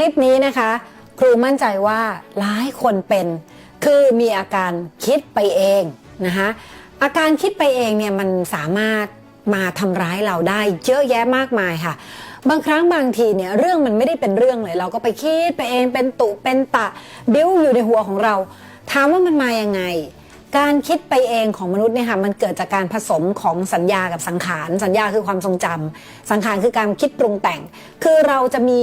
ลิปนี้นะคะ ครูมั่นใจว่าหลายคนเป็น คือมีอาการคิดไปเองนะคะอาการคิดไปเองเนี่ยมันสามารถมาทำร้ายเราได้เยอะแยะมากมายค่ะ บางครั้งบางทีเนี่ยเรื่องมันไม่ได้เป็นเรื่องเลย เราก็ไปคิดไปเองเป็นตุเป็นตะบิ้วอยู่ในหัวของเรา ถามว่ามันมายังไง การคิดไปเองของมนุษย์เนี่ยค่ะมันเกิดจากการผสมของสัญญากับสังขาร สัญญาคือความทรงจำสังขารคือการคิดปรุงแต่ง คือเราจะมี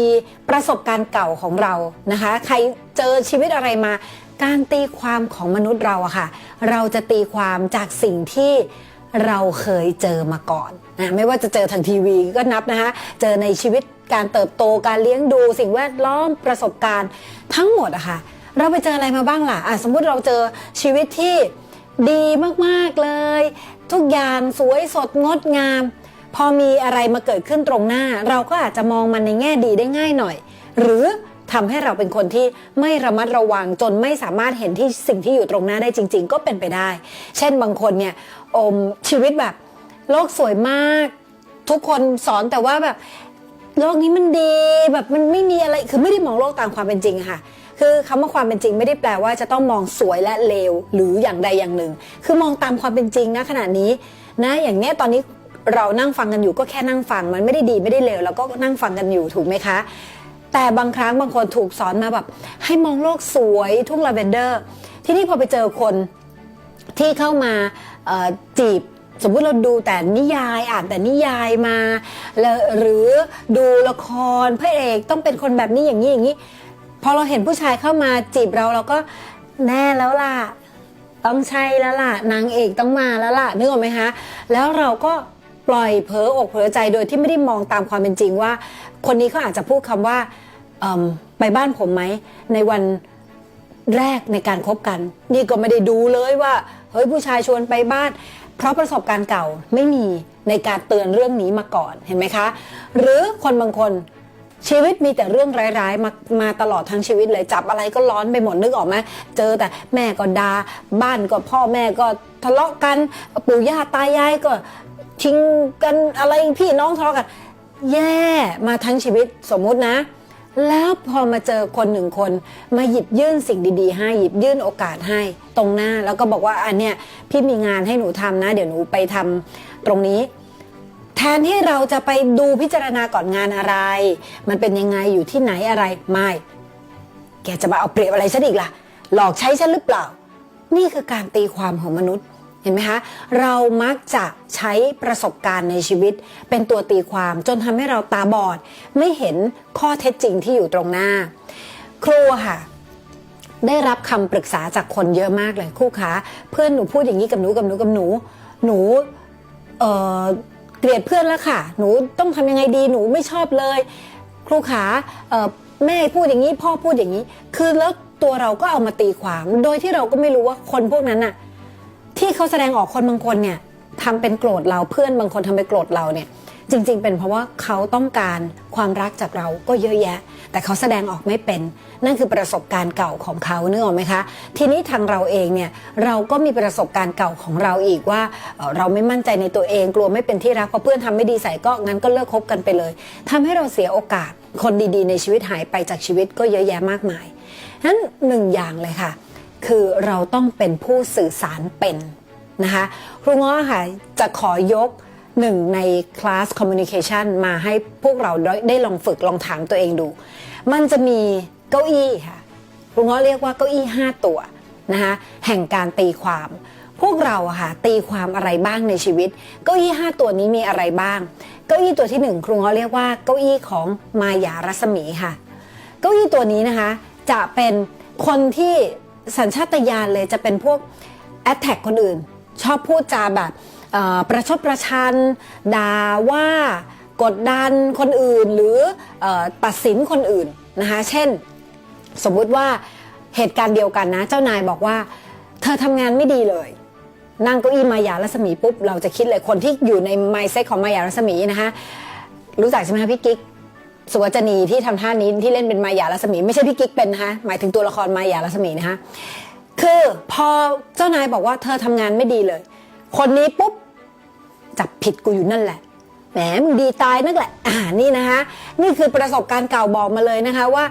ประสบการณ์เก่าของเรานะคะ ใครเจอชีวิตอะไรมา การตีความของมนุษย์เราอะค่ะ เราจะตีความจากสิ่งที่เราเคยเจอมาก่อนนะไม่ว่าจะเจอทางทีวีก็นับนะคะเจอในชีวิตการเติบโตการเลี้ยงดู สิ่งแวดล้อมประสบการณ์ทั้งหมดอะค่ะ เราไปเจออะไรมาบ้างล่ะอะสมมุติเราเจอชีวิตที่ดีมากๆเลย ทุกอย่างสวยสดงดงาม พอมีอะไรมาเกิดขึ้นตรงหน้า เราก็อาจจะมองมันในแง่ดีได้ง่ายหน่อย หรือทำให้เราเป็นคนที่ไม่ระมัดระวังจนไม่สามารถเห็นที่สิ่งที่อยู่ตรงหน้าได้จริง ๆ ก็เป็นไปได้ เช่นบางคนเนี่ยอมชีวิตแบบโลกสวยมาก ทุกคนสอนแต่ว่าแบบโลกนี้มันดีแบบมันไม่มีอะไรคือไม่ได้มองโลกตามความเป็นจริงค่ะ คือคำว่าความเป็นจริงไม่ได้แปลว่าจะต้องมองสวยและเลวหรืออย่างใดอย่างหนึ่ง คือมองตามความเป็นจริงนะขณะนี้นะอย่างเนี้ยตอนนี้เรานั่งฟังกันอยู่ก็แค่นั่งฟังมันไม่ได้ดีไม่ได้เลวเราก็นั่งฟังกันอยู่ถูกไหมคะ แต่บางครั้งบางคนถูกสอนมาแบบ ให้มองโลกสวยทุ่งลาเวนเดอร์ ที่นี่พอไปเจอคนที่เข้ามาจีบสมมุติเราดูแต่นิยายอ่านแต่นิยายมาหรือดูละครพระเอกต้องเป็นคนแบบนี้อย่างนี้อย่างนี้ อเราเห็นผู้ชายเข้ามาจีบเราเราก็แน่แล้วล่ะ ต้องใช่แล้วล่ะ นางเอกต้องมาแล้วล่ะนึกออกไหมคะแล้วเราก็ปล่อยเผลออกเผลอใจโดยที่ไม่ได้มองตามความเป็นจริงว่า คนนี้เขาอาจจะพูดคำว่าไปบ้านผมไหมในวันแรกในการคบกัน นี่ก็ไม่ได้ดูเลยว่าเฮ้ยผู้ชายชวนไปบ้าน เพราะประสบการณ์เก่าไม่มีในการเตือนเรื่องนี้มาก่อนเห็นไหมคะ หรือคนบางคน ชีวิตมีแต่เรื่องร้ายๆมามาตลอดทั้งชีวิตเลยจับอะไรก็ร้อนไปหมดนึกออกไหมเจอแต่แม่ก็ดา่าบ้านก็พ่อแม่ก็ทะเลาะกันปู่ย่าตายายก็ทิ้งกันอะไรพี่น้องทะเลาะกัน แย่มาทั้งชีวิตสมมุตินะ แล้วพอมาเจอคนหนึ่งคน มาหยิบยื่นสิ่งดีๆ ให้หยิบยื่นโอกาสให้ตรงหน้า แล้วก็บอกว่าอันเนี้ยพี่มีงานให้หนูทำนะ เดี๋ยวหนูไปทำตรงนี้ แทนที่เราจะไปดูพิจารณาก่อนงานอะไร มันเป็นยังไงอยู่ที่ไหนอะไรไม่ แกจะมาเอาเปรียบอะไรฉันอีกล่ะ หลอกใช้ฉันหรือเปล่า นี่คือการตีความของมนุษย์เห็นไหมคะ เรามักจะใช้ประสบการณ์ในชีวิต เป็นตัวตีความจนทำให้เราตาบอด ไม่เห็นข้อเท็จจริงที่อยู่ตรงหน้า ครูค่ะได้รับคำปรึกษาจากคนเยอะมากเลยครูคะเพื่อนหนูพูดอย่างนี้กับหนูกับหนูกับหนู หนูเออ เกลียดเพื่อนแล้วค่ะ หนูต้องทำยังไงดีหนูไม่ชอบเลย ครูขาแม่พูดอย่างนี้พ่อพูดอย่างนี้ คือแล้วตัวเราก็เอามาตีความโดยที่เราก็ไม่รู้ว่าคนพวกนั้นน่ะที่เขาแสดงออกคนบางคนเนี่ยทำเป็นโกรธเราเพื่อนบางคนทำเป็นโกรธเราเนี่ย จริง ๆ เป็นเพราะว่าเขาต้องการความรักจากเราก็เยอะแยะ แต่เขาแสดงออกไม่เป็น นั่นคือประสบการณ์เก่าของเขาเนื้อไหมคะ ทีนี้ทางเราเองเนี่ยเราก็มีประสบการณ์เก่าของเราอีกว่าเอ่อเราไม่มั่นใจในตัวเองกลัวไม่เป็นที่รักพอเพื่อนทำไม่ดีใส่ก็งั้นก็เลิกคบกันไปเลยทำให้เราเสียโอกาสคนดีๆ ในชีวิตหายไปจากชีวิตก็เยอะแยะมากมายนั้นหนึ่งอย่างเลยค่ะ คือเราต้องเป็นผู้สื่อสารเป็นนะคะครูง้อค่ะจะขอยก หนึ่งในคลาส communication มาให้พวกเราได้ลองฝึกลองถามตัวเองดู มันจะมีเก้าอี้ค่ะครูง้อเรียกว่าเก้าอี้ 5 ตัวนะคะแห่งการตีความ พวกเราอะค่ะตีความอะไรบ้างในชีวิต เก้าอี้ 5 ตัวนี้มีอะไรบ้าง เก้าอี้ตัวที่หนึ่งครูง้อเรียกว่าเก้าอี้ของมายารัศมีค่ะ เก้าอี้ตัวนี้นะคะจะเป็นคนที่สัญชาตญาณเลยจะเป็นพวกแอ t แทกคนอื่น ชอบพูดจาแบบ ประชดประชันด่าว่ากดดันคนอื่นหรืออตัดสินคนอื่นนะคะเช่น สมมุติว่าเหตุการณ์เดียวกันนะ เจ้านายบอกว่า เธอทำงานไม่ดีเลยนั่งเก้าอี้มายารัศมีปุ๊บเราจะคิดเลยคนที่อยู่ในไมเซ็ตของมายารัศมีนะคะรู้จักใช่ไหมคะพี่กิ๊กสุวัจนีที่ทำท่านี้ที่เล่นเป็นมายารัศมี ไม่ใช่พี่กิ๊กเป็นนะคะหมายถึงตัวละครมายารัศมีนะคะคือพอเจ้านายบอกว่าเธอทำงานไม่ดีเลย คนนี้ปุ๊บจับผิดกูอยู่นั่นแหละแหมมึงดีตายนักแหละอ่านี่นะคะนี่คือประสบการณ์เก่าบอกมาเลยนะคะว่า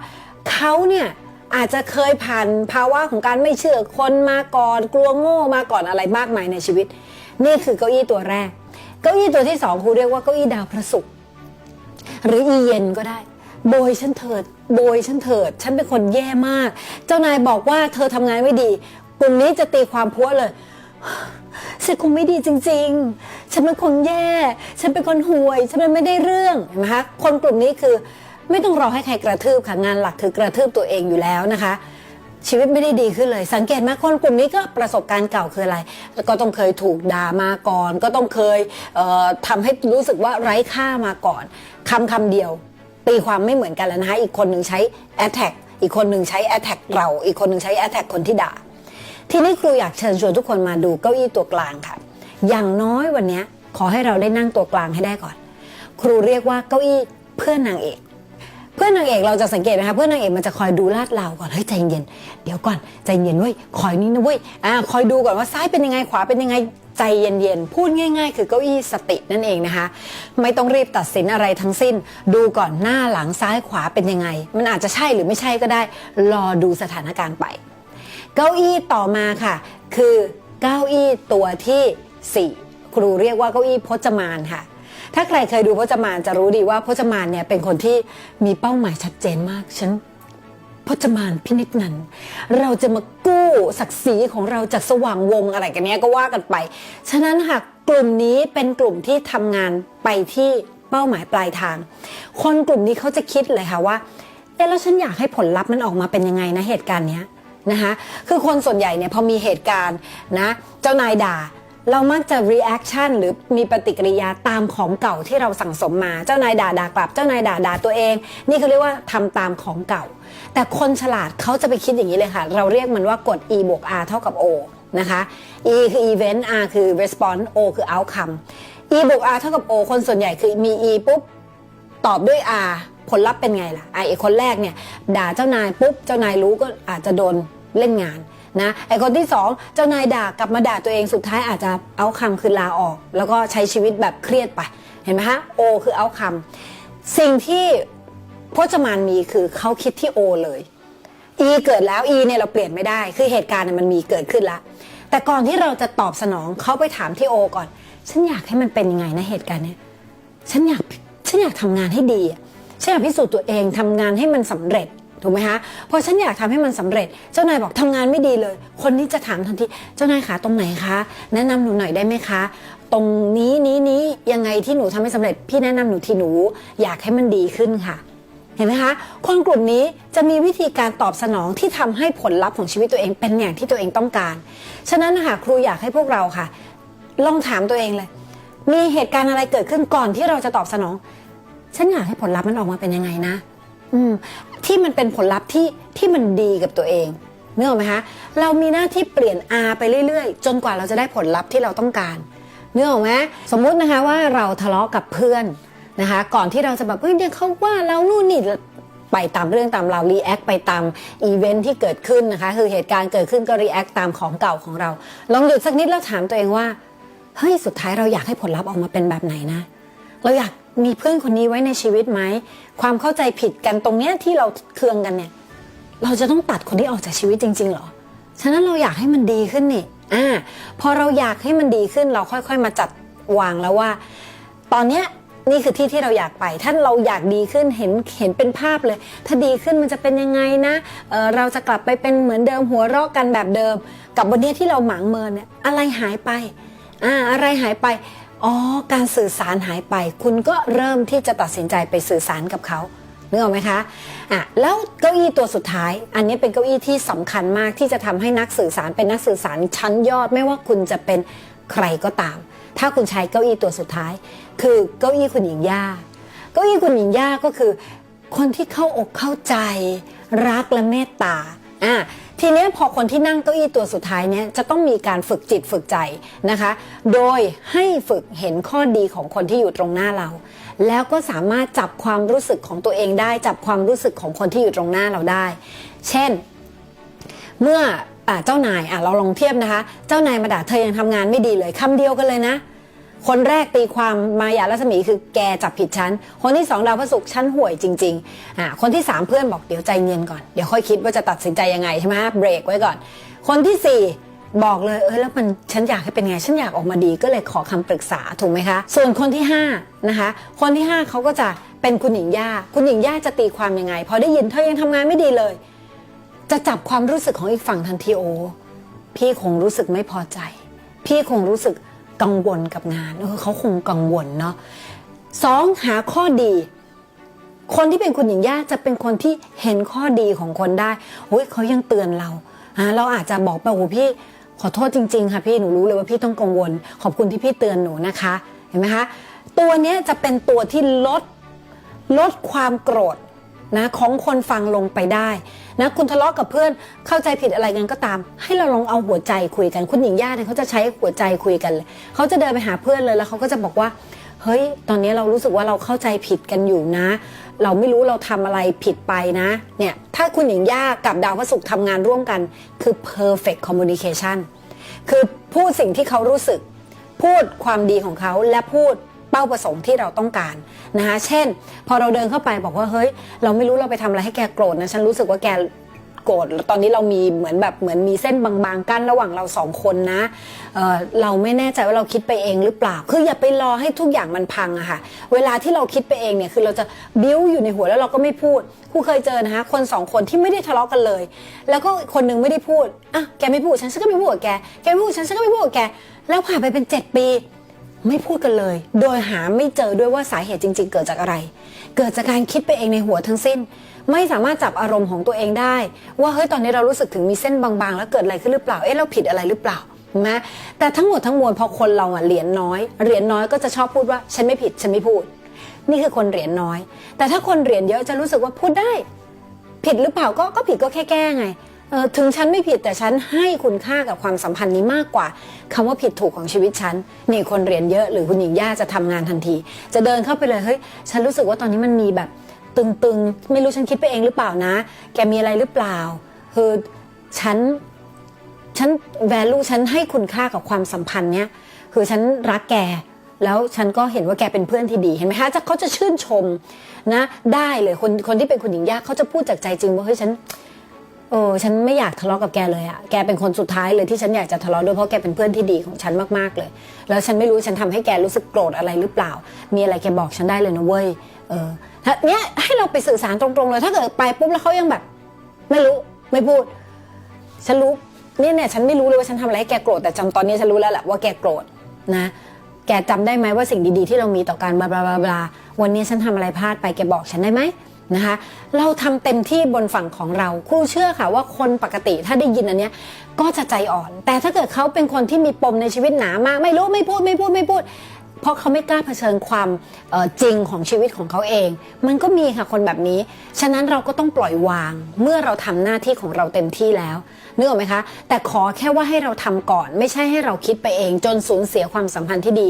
เขาเนี่ยอาจจะเคยผ่านภาวะของการไม่เชื่อคนมาก่อนกลัวโง่มาก่อนอะไรมากมายในชีวิต นี่คือเก้าอี้ตัวแรก เก้าอี้ตัวที่สองครูเรียกว่าเก้าอี้ดาวพระศุกร์หรืออีเย็นก็ได้โบยฉันเถิด โบยฉันเถิด ฉันเป็นคนแย่มาก เจ้านายบอกว่าเธอทำงานไม่ดี กลุ่มนี้จะตีความพัวเลย ฉันคงไม่ดีจริง ๆ ฉันเป็นคนแย่ ฉันเป็นคนห่วย ฉันเป็นไม่ได้เรื่องเห็นไหมคะคนกลุ่มนี้คือไม่ต้องรอให้ใครกระทืบค่ะงานหลักคือกระทืบตัวเองอยู่แล้วนะคะชีวิตไม่ได้ดีขึ้นเลย สังเกตไหมคนกลุ่มนี้ก็ประสบการณ์เก่าคืออะไร ก็ต้องเคยถูกด่ามาก่อน ก็ต้องเคยเอ่อทำให้รู้สึกว่าไร้ค่ามาก่อนคำคำเดียว ตีความไม่เหมือนกันแล้วนะคะอีกคนหนึ่งใช้ attack อีกคนหนึ่งใช้ attack เรา อีกคนหนึ่งใช้ attack คนที่ด่า ทีนี้ครูอยากเชิญชวนทุกคนมาดูเก้าอี้ตัวกลางค่ะ อย่างน้อยวันนี้ขอให้เราได้นั่งตัวกลางให้ได้ก่อน ครูเรียกว่าเก้าอี้เพื่อนนางเอก เพื่อนนางเอกเราจะสังเกตไหมคะเพื่อนนางเอกมันจะคอยดูลาดเราก่อนเฮ้ยใจเย็นเดี๋ยวก่อนใจเย็นเว้ยคอยนี้นะเว้ยอ่าคอยดูก่อนว่าซ้ายเป็นยังไงขวาเป็นยังไงใจเย็นๆ พูดง่าย ๆ คือเก้าอี้สตินั่นเองนะคะ ไม่ต้องรีบตัดสินอะไรทั้งสิ้น ดูก่อนหน้าหลังซ้ายขวาเป็นยังไง มันอาจจะใช่หรือไม่ใช่ก็ได้ รอดูสถานการณ์ไป เก้าอี้ต่อมาค่ะ คือเก้าอี้ตัวที่ 4 ครูเรียกว่าเก้าอี้พจมานค่ะ ถ้าใครเคยดูพจมานจะรู้ดีว่าพจมานเนี่ยเป็นคนที่มีเป้าหมายชัดเจนมากฉันพจมานพินิจนันเราจะมากู้ศักดิ์ศรีของเราจากสว่างวงอะไรกันเนี้ยก็ว่ากันไป ฉะนั้นค่ะกลุ่มนี้เป็นกลุ่มที่ทำงานไปที่เป้าหมายปลายทาง คนกลุ่มนี้เขาจะคิดเลยค่ะว่าเอ๊ะแล้วฉันอยากให้ผลลัพธ์มันออกมาเป็นยังไงนะเหตุการณ์เนี้ย นะคะคือคนส่วนใหญ่เนี่ยพอมีเหตุการณ์นะเจ้านายด่าเรามักจะ reaction หรือมีปฏิกิริยาตามของเก่าที่เราสั่งสมมา เจ้านายด่าด่ากลับ เจ้านายด่าด่าตัวเอง นี่เขาเรียกว่าทำตามของเก่า แต่คนฉลาดเขาจะไปคิดอย่างนี้เลยค่ะ เราเรียกมันว่ากฎ e บวก r เท่ากับ o นะคะ e คือ event r คือ response o คือ outcome e บวก r เท่ากับ o คนส่วนใหญ่คือมี e ปุ๊บตอบด้วย R ผลลัพธ์เป็นไงล่ะไอ้คนแรกเนี่ยด่าเจ้านายปุ๊บเจ้านายรู้ก็อาจจะโดน เล่นงานนะไอ้คนที่สองเจ้านายด่ากลับมาด่าตัวเองสุดท้ายอาจจะเอาคำคือลาออก แล้วก็ใช้ชีวิตแบบเครียดไป เห็นไหมฮะ O คือเอาคำสิ่งที่พจมานมีคือเขาคิดที่ O เลย E เกิดแล้ว E เนี่ยเราเปลี่ยนไม่ได้คือเหตุการณ์มันมีเกิดขึ้นแล้วแต่ก่อนที่เราจะตอบสนองเขาไปถามที่ O ก่อน ฉันอยากให้มันเป็นยังไงนะเหตุการณ์เนี้ยฉันอยากฉันอยากทำงานให้ดีฉันอยากพิสูจน์ตัวเองทำงานให้มันสำเร็จ ถูกไหมคะพอฉันอยากทำให้มันสำเร็จ เจ้านายบอกทำงานไม่ดีเลย คนนี้จะถามทันทีเจ้านายคะตรงไหนคะ แนะนำหนูหน่อยได้ไหมคะ ตรงนี้นี้นี้ยังไงที่หนูทำให้สำเร็จ พี่แนะนำหนูทีหนู อยากให้มันดีขึ้นค่ะเห็นไหมคะคนกลุ่มนี้จะมีวิธีการตอบสนองที่ทำให้ผลลัพธ์ของชีวิตตัวเองเป็นอย่างที่ตัวเองต้องการ ฉะนั้นนะคะครูอยากให้พวกเราค่ะ ลองถามตัวเองเลย มีเหตุการณ์อะไรเกิดขึ้นก่อนที่เราจะตอบสนอง ฉันอยากให้ผลลัพธ์มันออกมาเป็นยังไงนะ อืมที่มันเป็นผลลัพธ์ที่ที่มันดีกับตัวเองนึกออกไหมคะเรามีหน้าที่เปลี่ยน R ไปเรื่อยๆ จนกว่าเราจะได้ผลลัพธ์ที่เราต้องการนึกออกไหมสมมุตินะคะว่าเราทะเลาะกับเพื่อนนะคะ ก่อนที่เราจะแบบเฮ้ยเนี่ยเขาว่าเรานู่นนี่ไปตามเรื่องตามเรารีแอคไปตามอีเวนท์ที่เกิดขึ้นนะคะ คือเหตุการณ์เกิดขึ้นก็รีแอคตามของเก่าของเรา ลองหยุดสักนิดแล้วถามตัวเองว่าเฮ้ยสุดท้ายเราอยากให้ผลลัพธ์ออกมาเป็นแบบไหนนะ เราอยากมีเพื่อนคนนี้ไว้ในชีวิตไหม ความเข้าใจผิดกันตรงเนี้ยที่เราเคืองกันเนี่ย เราจะต้องตัดคนที่ออกจากชีวิตจริง ๆหรอ ฉะนั้นเราอยากให้มันดีขึ้นนี่ อ่า พอเราอยากให้มันดีขึ้นเราค่อย ๆ มาจัดวางแล้วว่า ตอนเนี้ยนี่คือที่ที่เราอยากไป ถ้าเราอยากดีขึ้นเห็นเห็นเป็นภาพเลย ถ้าดีขึ้นมันจะเป็นยังไงนะเออเราจะกลับไปเป็นเหมือนเดิมหัวเราะกันแบบเดิม กับวันเนี้ยที่เราหมางเมินเนี่ยอะไรหายไป อ่า อะไรหายไป อ๋อ การสื่อสารหายไป คุณก็เริ่มที่จะตัดสินใจไปสื่อสารกับเขานึกออกไหมคะอะแล้วเก้าอี้ตัวสุดท้าย อันนี้เป็นเก้าอี้ที่สำคัญมากที่จะทำให้นักสื่อสารเป็นนักสื่อสารชั้นยอดไม่ว่าคุณจะเป็นใครก็ตาม ถ้าคุณใช้เก้าอี้ตัวสุดท้าย คือเก้าอี้คุณหญิงย่า เก้าอี้คุณหญิงย่าก็คือ คนที่เข้าอกเข้าใจ รักและเมตตาอะ ทีนี้พอคนที่นั่งเก้าอี้ตัวสุดท้ายเนี้ยจะต้องมีการฝึกจิตฝึกใจนะคะ โดยให้ฝึกเห็นข้อดีของคนที่อยู่ตรงหน้าเรา แล้วก็สามารถจับความรู้สึกของตัวเองได้ จับความรู้สึกของคนที่อยู่ตรงหน้าเราได้ เช่น เมื่ออเจ้านายเราลองเทียบนะคะ เจ้านายมาด่าเธอยังทำงานไม่ดีเลยคำเดียวกันเลยนะ คนแรกตีความมายารัศมีคือแกจับผิดฉัน คนที่สองดาวพระศุกร์ฉันห่วยจริงๆอ่าคนที่สามเพื่อนบอกเดี๋ยวใจเย็นก่อน เดี๋ยวค่อยคิดว่าจะตัดสินใจยังไงใช่ไหมเบรกไว้ก่อน คนที่สี่บอกเลยเออแล้วมันฉันอยากให้เป็นไง ฉันอยากออกมาดีก็เลยขอคำปรึกษาถูกไหมคะ ส่วนคนที่ห้านะคะคนที่ห้าเขาก็จะเป็นคุณหญิงย่า คุณหญิงย่าจะตีความยังไง พอได้ยินเธอยังทำงานไม่ดีเลย จะจับความรู้สึกของอีกฝั่งทันทีโอ พี่คงรู้สึกไม่พอใจ พี่คงรู้สึก กังวลกับงานเออเขาคงกังวลเนาะสองหาข้อดี คนที่เป็นคุณหญิงย่าจะเป็นคนที่เห็นข้อดีของคนได้โอ้ยเขายังเตือนเราอ่าเราอาจจะบอกไปโอ้พี่ขอโทษจริงๆค่ะพี่หนูรู้เลยว่าพี่ต้องกังวล ขอบคุณที่พี่เตือนหนูนะคะ เห็นไหมคะ ตัวนี้จะเป็นตัวที่ลดลดความโกรธ นะของคนฟังลงไปได้นะคุณทะเลาะกับเพื่อนเข้าใจผิดอะไรกันก็ตาม ให้เราลองเอาหัวใจคุยกัน คุณหญิงย่าเนี่ยเขาจะใช้หัวใจคุยกันเลยเขาจะเดินไปหาเพื่อนเลยแล้วเขาก็จะบอกว่าเฮ้ย ตอนนี้เรารู้สึกว่าเราเข้าใจผิดกันอยู่นะ เราไม่รู้เราทำอะไรผิดไปนะ เนี่ย ถ้าคุณหญิงย่ากับดาวพระศุกร์ทำงานร่วมกัน คือ perfect communication คือพูดสิ่งที่เขารู้สึก พูดความดีของเขาและพูด ป้าประสงค์ที่เราต้องการนะคะเช่น พอเราเดินเข้าไปบอกว่าเฮ้ย เราไม่รู้เราไปทำอะไรให้แกโกรธนะฉันรู้สึกว่าแกโกรธตอนนี้เรามีเหมือนแบบเหมือนมีเส้นบางๆกั้นระหว่างเราสองคนนะเเราไม่แน่ใจว่าเราคิดไปเองหรือเปล่า คืออย่าไปรอให้ทุกอย่างมันพังอะค่ะ เวลาที่เราคิดไปเองเนี่ยคือเราจะบิ้วอยู่ในหัวแล้วเราก็ไม่พูดครูเคยเจอนะคะคนสองคนที่ไม่ได้ทะเลาะกันเลย แล้วก็คนหนึงไม่ได้พูดอะแกไม่พูดฉันฉันก็ไม่พูดกับแกแกไม่พูดฉันฉันก็ไม่พูดกับแกแล้วผ่านไปเป็นเจ็ดปี ไม่พูดกันเลย โดยหาไม่เจอด้วยว่าสาเหตุจริง ๆ เกิดจากอะไร เกิดจากการคิดไปเองในหัวทั้งสิ้น ไม่สามารถจับอารมณ์ของตัวเองได้ ว่าเฮ้ยตอนนี้เรารู้สึกถึงมีเส้นบางๆ แล้วเกิดอะไรขึ้นหรือเปล่า เอ๊ะเราผิดอะไรหรือเปล่านะแต่ทั้งหมดทั้งมวลพอคนเราอะเหรียญน้อยเหรียญน้อยก็จะชอบพูดว่าฉันไม่ผิดฉันไม่พูด นี่คือคนเหรียญน้อย แต่ถ้าคนเหรียญเยอะจะรู้สึกว่าพูดได้ ผิดหรือเปล่าก็ก็ผิดก็แค่แก้ไง ถึงฉันไม่ผิดแต่ฉันให้คุณค่ากับความสัมพันธ์นี้มากกว่าคำว่าผิดถูกของชีวิตฉันนี่คนเรียนเยอะหรือคุณหญิงย่าจะทำงานทันที จะเดินเข้าไปเลยเฮ้ยฉันรู้สึกว่าตอนนี้มันมีแบบตึงๆ ไม่รู้ฉันคิดไปเองหรือเปล่านะ แกมีอะไรหรือเปล่าคือฉันฉัน value ฉันให้คุณค่ากับความสัมพันธ์เนี้ยคือฉันรักแกแล้วฉันก็เห็นว่าแกเป็นเพื่อนที่ดีเห็นไหมคะจะเขาจะชื่นชมนะ ได้เลยคนคนที่เป็นคุณหญิงยากเขาจะพูดจากใจจริงว่าเฮ้ยฉัน เออฉันไม่อยากทะเลาะกับแกเลยอะแกเป็นคนสุดท้ายเลยที่ฉันอยากจะทะเลาะด้วยเพราะแกเป็นเพื่อนที่ดีของฉันมากๆเลย แล้วฉันไม่รู้ฉันทำให้แกรู้สึกโกรธอะไรหรือเปล่า มีอะไรแกบอกฉันได้เลยนะเว้ยเออถ้าเนี้ยให้เราไปสื่อสารตรงๆเลยถ้าเกิดไปปุ๊บแล้วเขายังแบบ ไม่รู้ไม่พูด ฉันรู้เนี่ยเนี่ยฉันไม่รู้เลยว่าฉันทำอะไรให้แกโกรธแต่จำตอนนี้ฉันรู้แล้วแหละว่าแกโกรธนะแกจำได้ไหมว่าสิ่งดีๆที่เรามีต่อกันบลาบลาบลาบลาวันนี้ฉันทำอะไรพลาดไปแกบอกฉันได้ไหม นะคะเราทำเต็มที่บนฝั่งของเราครูเชื่อค่ะว่าคนปกติถ้าได้ยินอันเนี้ยก็จะใจอ่อน แต่ถ้าเกิดเขาเป็นคนที่มีปมในชีวิตหนามากไม่รู้ไม่พูดไม่พูดไม่พูด เพราะเขาไม่กล้าเผชิญความจริงของชีวิตของเขาเอง มันก็มีค่ะคนแบบนี้ ฉะนั้นเราก็ต้องปล่อยวางเมื่อเราทำหน้าที่ของเราเต็มที่แล้ว นึกออกไหมคะ แต่ขอแค่ว่าให้เราทำก่อน ไม่ใช่ให้เราคิดไปเอง จนสูญเสียความสัมพันธ์ที่ดี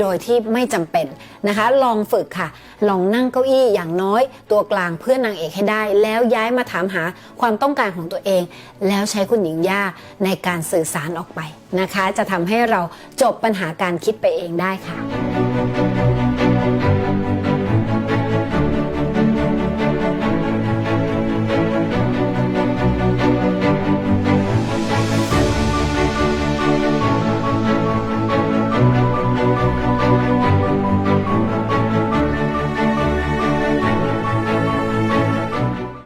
โดยที่ไม่จำเป็นนะคะ ลองฝึกค่ะ ลองนั่งเก้าอี้อย่างน้อย ตัวกลางเพื่อนนางเอกให้ได้ แล้วย้ายมาถามหาความต้องการของตัวเอง แล้วใช้คุณหญิงย่าในการสื่อสารออกไปนะคะ จะทำให้เราจบปัญหาการคิดไปเองได้ค่ะ